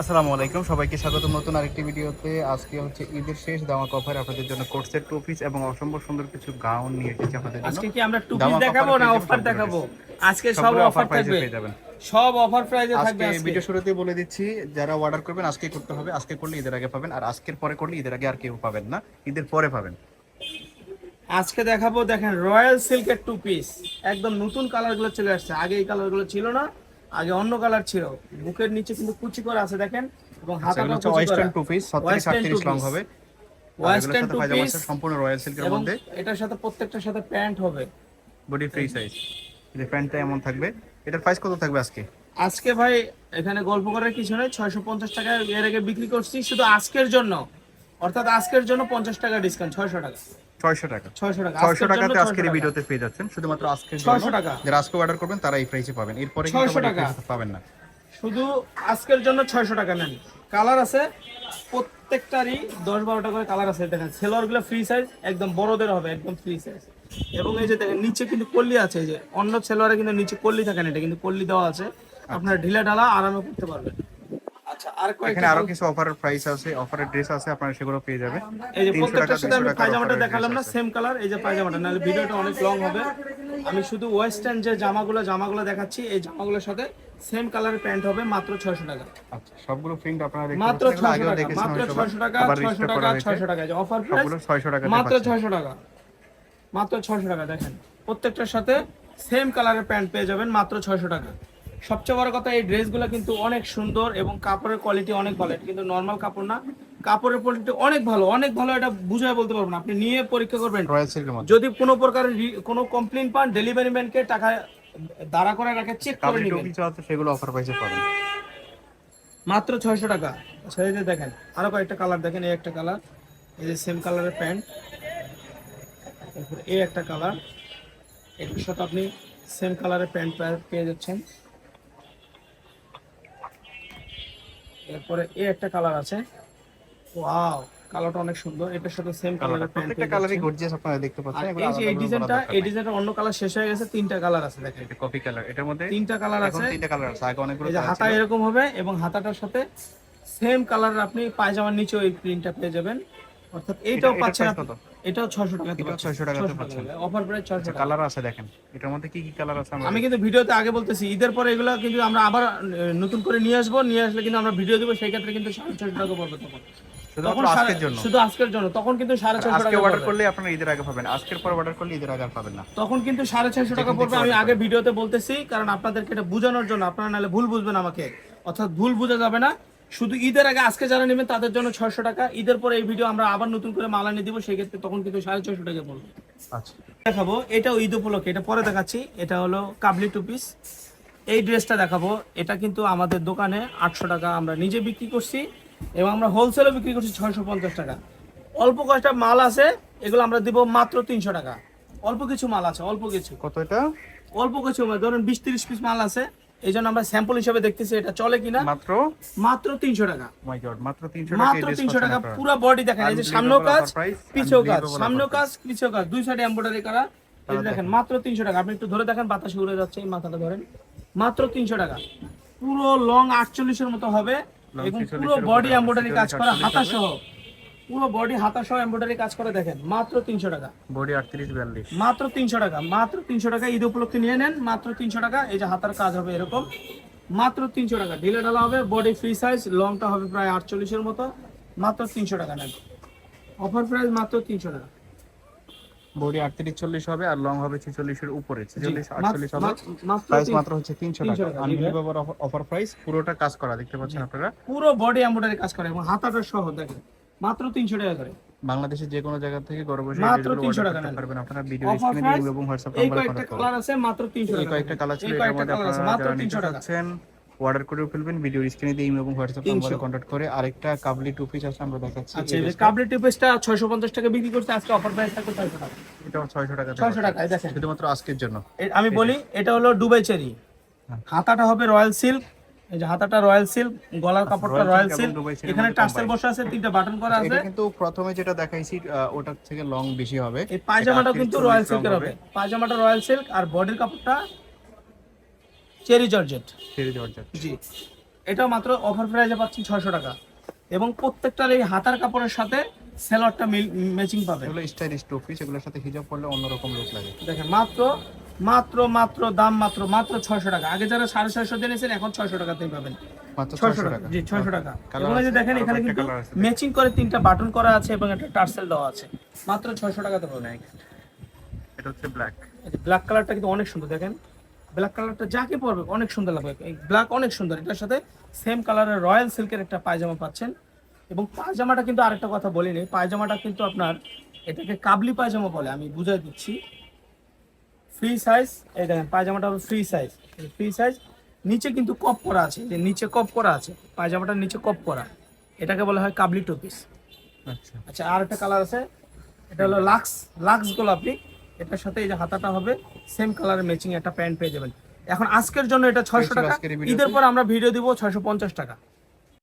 আসসালামু আলাইকুম সবাইকে স্বাগত নতুন আরেকটি ভিডিওতে। আজকে হচ্ছে ঈদের শেষ দামা কভার আপনাদের জন্য কোর্সের টু পিস এবং অসম্ভব সুন্দর কিছু গাউন নিয়ে এসেছি আপনাদের জন্য। আজকে কি আমরা টু পিস দেখাবো না অফার দেখাবো? আজকে সব অফার থাকবে। সব অফার প্রাইজে থাকবে আজকে ভিডিও শুরুতে বলে দিচ্ছি যারা অর্ডার করবেন আজকে করতে হবে আজকে করলে ঈদের আগে পাবেন আর আজকের পরে করলে ঈদের আগে আর কেউ পাবেন না ঈদের পরে পাবেন। আজকে দেখাবো দেখেন রয়্যাল সিল্কের টু পিস একদম নতুন কালারগুলো চলে আসছে। আগে এই কালারগুলো ছিল না আগে অন্য কালার ছিল। বুকের নিচে কিন্তু কুচি করা আছে দেখেন? এবং সেগুলো হচ্ছে ওয়েস্টার্ন টু পিস সত্তর Western সাতত্রিশ two লং হবে। ওয়েস্টার্ন টু পিস সম্পূর্ণ রয়্যাল সিল্কের মধ্যে। এটার সাথে প্রত্যেকটার সাথে প্যান্ট হবে। বডি ফ্রি সাইজ এই প্যান্টটা এমন থাকবে। এটার প্রাইস কত থাকবে আজকে? আজকে ভাই এখানে গল্প করার কিছু নেই। ছয়শো পঞ্চাশ টাকা এর আগে বিক্রি করছি শুধু আজকের জন্য। অর্থাৎ আজকের জন্য পঞ্চাশ টাকা ডিসকাউন্ট ছয়শো টাকা। ছয়শো টাকা। ছয়শো টাকা। ছয়শো টাকাতে আজকের ভিডিওতে পেয়ে যাচ্ছেন। শুধুমাত্র 600 জন্য টাকা। যারা আজকে অর্ডার করবেন তারা এই প্রাইসে পাবেন। এরপরে 600 টাকা। পাবেন না। শুধু আজকের জন্য ছয়শো টাকা নেন। কালার আছে প্রত্যেকটারই দশ বারোটা করে কালার আছে। দেখেন সেলোয়ারগুলো ফ্রি সাইজ একদম বড়দের হবে একদম ফ্রি সাইজ এবং এই যে দেখেন নিচে কিন্তু কল্লি আছে এই যে অন্য সেলোয়ারে কিন্তু নিচে কল্লি থাকে না এটা কিন্তু কল্লি দেওয়া আছে। আপনার ঢিলা ঢালা আরামে করতে পারবেন। আর এখানে আরও কিছু অফারের প্রাইস আছে অফারের ড্রেস আছে আপনারা সেগুলো পেয়ে যাবেন এই যে প্রত্যেকটার সাথে আমি টাকা, 200 পায়জামাটা দেখালাম না সেম কালার এই যে পায়জামাটা। নাহলে ভিডিওটা অনেক লং হবে। আমি শুধু ওয়েস্টার্ন যে জামাগুলো জামাগুলো দেখাচ্ছি এই জামাগুলোর সাথে সেম কালারের প্যান্ট হবে মাত্র ছয়শো টাকা। আচ্ছা সবগুলো প্রিন্ট আপনারা দেখতে মাত্র পাচ্ছেন, এগুলো ছয়শো আগেও টাকা মাত্র আমি সবার। ছয়শো টাকা আবার ছয়শো restock টাকা করা হয়েছে। ছয়শো টাকা। সবগুলো 600 টাকাতে মাত্র পাচ্ছেন। ছয়শো টাকা। মাত্র ছয়শো টাকা দেখেন। প্রত্যেকটার সাথে সেম কালারের প্যান্ট পেয়ে যাবেন মাত্র ছয়শো টাকা। সবচেয়ে বড় কথা এই ড্রেসগুলো কিন্তু অনেক সুন্দর এবং কাপড়ের কোয়ালিটি অনেক ভালো। এটা কিন্তু নর্মাল কাপড় না কাপড়ের কোয়ালিটি অনেক ভালো অনেক ভালো এটা বুঝায় বলতে পারব না। আপনি নিয়ে পরীক্ষা করবেন। যদি কোনো প্রকার কোনো কমপ্লেন পান ডেলিভারি ম্যানকে টাকা দাঁড়া করে রাখে চেক করে নেবেন। সেগুলো অফার প্রাইসে পাবেন। মাত্র ছয়শো টাকা। যে দেখেন আরও কয়েকটা কালার দেখেন এই একটা কালার এই যে সেম কালারের প্যান্ট এই একটা কালার এটার সাথে আপনি সেম কালারের প্যান্ট পেয়ে যাচ্ছেন। এরপরে এই একটা কালার আছে। ওয়াও কালারটা অনেক সুন্দর। এটার সাথে সেম কালারের প্যান্ট প্রত্যেকটা কালারই গর্জিয়াস আপনারা দেখতে পাচ্ছেন। এই যে এই ডিজাইনটা এই ডিজাইনটা অন্য কালার শেষ হয়ে গেছে তিনটা কালার আছে দেখেন। এটা কপি কালার এটার মধ্যে তিনটা কালার আছে। তিনটা কালার আছে আগে অনেকগুলো যে হাতা এরকম হবে এবং হাতাটার সাথে সেম কালারের আপনি পায়জামার নিচে ওই প্রিন্টটা পেয়ে যাবেন। অর্থাৎ এইটাও পাচ্ছেন price আপনি। কত? এটাও ছয়শো টাকা এটাও 600 টাকাতে পাচ্ছেন। অফার প্রাইস ছয়শো টাকা। কালার আছে দেখেন। এটার মধ্যে কি কি কালার আছে আমি কিন্তু ভিডিওতে আগে বলতেছি ঈদের পরে এগুলো কিন্তু আমরা আবার নতুন করে নিয়ে আসব নিয়ে আসলে কিন্তু আমরা ভিডিও দেবো সেই ক্ষেত্রে কিন্তু সাড়ে ছশো টাকা পড়বে তখন। তখন আজকের জন্য। শুধু আজকের জন্য তখন কিন্তু সাড়ে আজকে অর্ডার করলে আপনারা ঈদের আগে পাবেন আজকের পর অর্ডার করলে ঈদের আগে পাবেন না। তখন কিন্তু সাড়ে ছয়শো টাকা পড়বে আমি আগে ভিডিওতে বলতেছি কারণ আপনাদেরকে এটা বোঝানোর জন্য আপনারা নাহলে ভুল বুঝবেন আমাকে। অর্থাৎ ভুল বোঝা যাবে না। শুধু ঈদের আগে আজকে যারা নেবেন তাদের জন্য ছয়শো টাকা। ঈদের পরে এই ভিডিও আমরা আবার নতুন করে মাল আনিয়ে দিব সেই ক্ষেত্রে তখন কিন্তু সাড়ে ছয়শো টাকা পড়বে। আচ্ছা। দেখাবো এটাও ঈদ উপলক্ষে এটা পরে দেখাচ্ছি এটা হলো কাবলি টু পিস এই ড্রেসটা দেখাবো এটা কিন্তু আমাদের দোকানে আটশো টাকা আমরা নিজে বিক্রি করছি এবং আমরা হোলসেলও বিক্রি করছি ছয়শো পঞ্চাশ টাকা। অল্প কয়েকটা মাল আছে এগুলো আমরা দিব মাত্র তিনশো টাকা। অল্প কিছু মাল আছে অল্প কিছু। কত এটা? অল্প কিছু ধরুন বিশ তিরিশ পিস মাল আছে এই জন্য আমরা স্যাম্পল হিসাবে দেখতেছি এটা চলে কিনা। মাত্র? মাত্র তিনশো টাকা। মাই গড মাত্র 300 টাকা মাত্র তিনশো টাকা পুরো বডি দেখেন এই যে সামনেও কাজ পিছেও কাজ সামনেও কাজ পিছেও কাজ দুই সাইডে এমব্রয়ডারি করা দেখেন মাত্র তিনশো টাকা আপনি একটু ধরে দেখেন বাতাসে উড়ে যাচ্ছে এই মাথাটা ধরেন। মাত্র তিনশো টাকা। পুরো লং আটচল্লিশের মতো হবে এবং পুরো বডি উপরে এমব্রয়ডারি কাজ করা হাতা সহ পুরো বডি হাতা সহ এমব্রয়ডারি কাজ করে দেখেন। মাত্র তিনশো টাকা। বডি 38 42 মাত্র তিনশো টাকা। মাত্র তিনশো টাকা ঈদ উপলক্ষে নিয়ে নেন। মাত্র তিনশো টাকা। এই যে হাতার কাজ হবে এরকম। মাত্র তিনশো টাকা। ঢিলে ঢালা হবে। বডি ফ্রি সাইজ লংটা হবে প্রায় আটচল্লিশের মতো। মাত্র তিনশো টাকা নেন। অফার প্রাইস মাত্র তিনশো টাকা। বডি 38 40 হবে আর লং হবে 46 এর উপরে 46 48 হবে। প্রাইস মাত্র হচ্ছে 300 300 টাকা। আনবিলিভেবল অফার প্রাইস পুরোটা কাজ করা দেখতে পাচ্ছেন আপনারা? পুরো বডি এমব্রয়ডারি কাজ করে এবং হাতাটা সহ দেখেন। মাত্র তিনশো টাকা করে। বাংলাদেশের যে কোনো জায়গা থেকে ঘরে বসে মাত্র এগুলো 300 টাকা করতে পারবেন। আপনারা ভিডিও স্ক্রিনে দিয়ে এবং কন্টাক্ট কালার আছে মাত্র তিনশো এই টাকা কয়েকটা কালার ছিল এর মধ্যে আপনারা মাত্র যারা নিতে তিনশো টাকা। চাচ্ছেন অর্ডার করে ফেলবেন ভিডিও স্ক্রিনে দিয়ে এবং হোয়াটসঅ্যাপ নম্বরে 300 কন্টাক্ট করে। আরেকটা কাবলি টু পিস আছে আমরা দেখাচ্ছি। আচ্ছা এই কাবলি টিপেসটা ছয়শো পঞ্চাশ টাকা বিক্রি করছে আজকে অফার প্রাইস থাকবে ছয়শো টাকা। এটাও 600 টাকা ছয়শো টাকা দেখেন। শুধুমাত্র আজকের জন্য। আমি বলি এটা হলো দুবাই চেরি হ্যাঁ। হাতাটা হবে রয়্যাল সিল্ক এই যে হাতাটা রয়্যাল সিল্ক গলার কাপড়টা Royal রয়্যাল সিল্ক এখানে মধ্যে টার্সেল আছে তিনটা বাটন করা আছে। এটা কিন্তু প্রথমে যেটা দেখাইছি ওটার থেকে লং বেশি হবে। এই পায়জামাটা কিন্তু রয়্যাল সিল্কের হবে। পায়জামাটা রয়্যাল সিল্ক আর বডির কাপড়টা চেরি জর্জেট। দেওয়ার জন্য জি। এটা মাত্র অফার প্রাইসে পাচ্ছি ছয়শো টাকা। এবং প্রত্যেকটার এই হাতার কাপড়ের সাথে সেলরটা ম্যাচিং পাবে। এগুলো স্টাইলিশ টু পিস এগুলোর সাথে হিজাব পরলে অন্যরকম লুক লাগে। দেখেন মাত্র মাত্র মাত্র দাম মাত্র মাত্র ছয়শো টাকা। আগে যারা সাড়ে ছয়শো জেনেছেন এখন ছয়শো টাকাতেই পাবেন। ছয়শো টাকা। জি ছয়শো টাকা। Colour এবং যে দেখেন এখানে কিন্তু ম্যাচিং করে তিনটা বাটন করা আছে এবং একটা টার্সেল দেওয়া আছে। মাত্র ছয়শো টাকাতে পাবেন এটা হচ্ছে ব্ল্যাক ব্ল্যাক কালারটা কিন্তু অনেক সুন্দর দেখেন। ব্ল্যাক কালারটা যাকে পরবে অনেক সুন্দর লাগবে। এই ব্ল্যাক অনেক সুন্দর। এটার সাথে সেম কালারের রয়্যাল সিল্কের একটা পায়জামা পাচ্ছেন। এবং পায়জামাটা কিন্তু আরেকটা কথা বলিনি। পায়জামাটা কিন্তু আপনার এটাকে কাবলি পায়জামা বলে আমি বুঝাই দিচ্ছি। ফ্রি সাইজ এই দেখেন পায়জামাটা হলো ফ্রি সাইজ ফ্রি সাইজ নিচে কিন্তু কপ করা আছে যে নিচে কপ করা আছে পায়জামাটার নিচে কপ করা। এটাকে বলা হয় কাবলি টপিস আচ্ছা। আচ্ছা আর একটা কালার আছে এটা হলো লাক্স লাক্স গোলাপি। এটার সাথে এই যে হাতাটা হবে সেম কালারের ম্যাচিং একটা প্যান্ট পেয়ে যাবেন। এখন আজকের জন্য এটা ছয়শো টাকা। ঈদের পর আমরা ভিডিও দিব ছয়শো পঞ্চাশ টাকা।